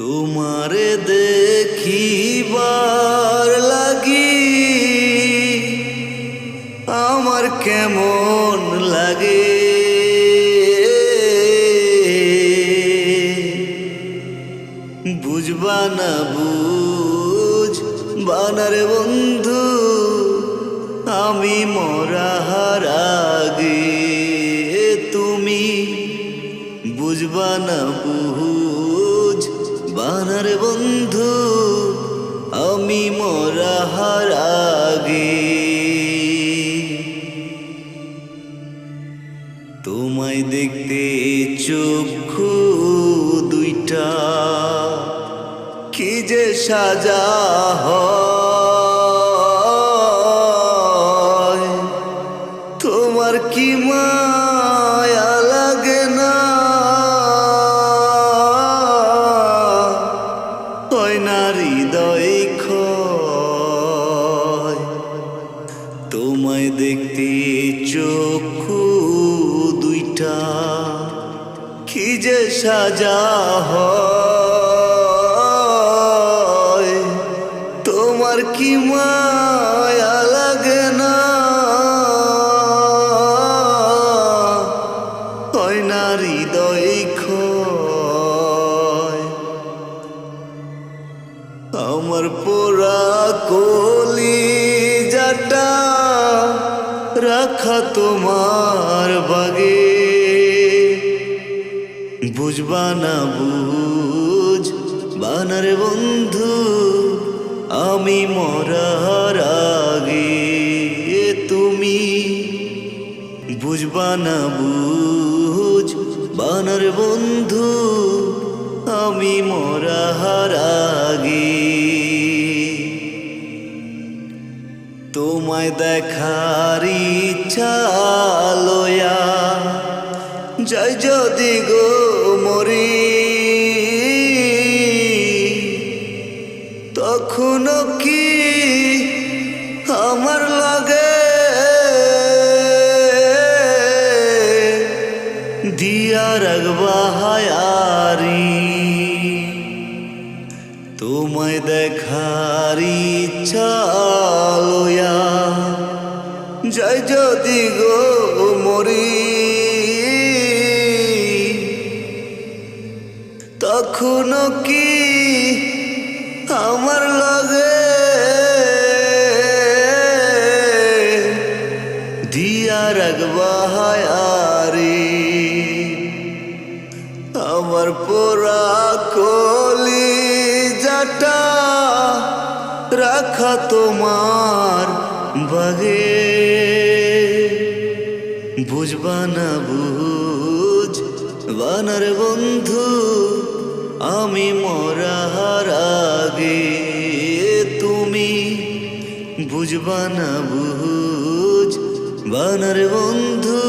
তোমারে দেখিবার লাগি। আমার কেমন লাগে? বুঝবা না বুঝ, বানার বন্ধু, আমি মরাহার আগে। তুমি বুঝবা না বুঝ বানার বন্ধু, আমি মরাহার আগে তোমায় দেখতে চক্ষু দুইটা, কি যে সাজা হয়। তোমার কি মায়া দেখতে চক্ষু দুইটা, কি যে সাজা হয়, তোমার কি মায়া লাগে না? হয় না হৃদয় আমার পোড়া কলি যাটা রাখা তোমার বাগে। বুঝবা না বুঝ, বানার বন্ধু, আমি মরার আগে। তুমি, বুঝবা না বুঝ, বানার বন্ধু তোমায় দেখার ইচ্ছা লয়া জয় যদি গো মরি, তখন কি আমার লাগে? দিয়া রাখবা হায়ারি। তোমায় দেখার ইচ্ছা লয়া। জয় যদি গো মরি তখন কি আমার লাগে দিয়া রাখবা হায়ারি? আমার পোড়া কলি যাটা রাখা তোমার বাগে। বুঝবা না বুঝ, বানার বন্ধু, আমি মরার আগে। তুমি বুঝবা না বুঝ, বানার বন্ধু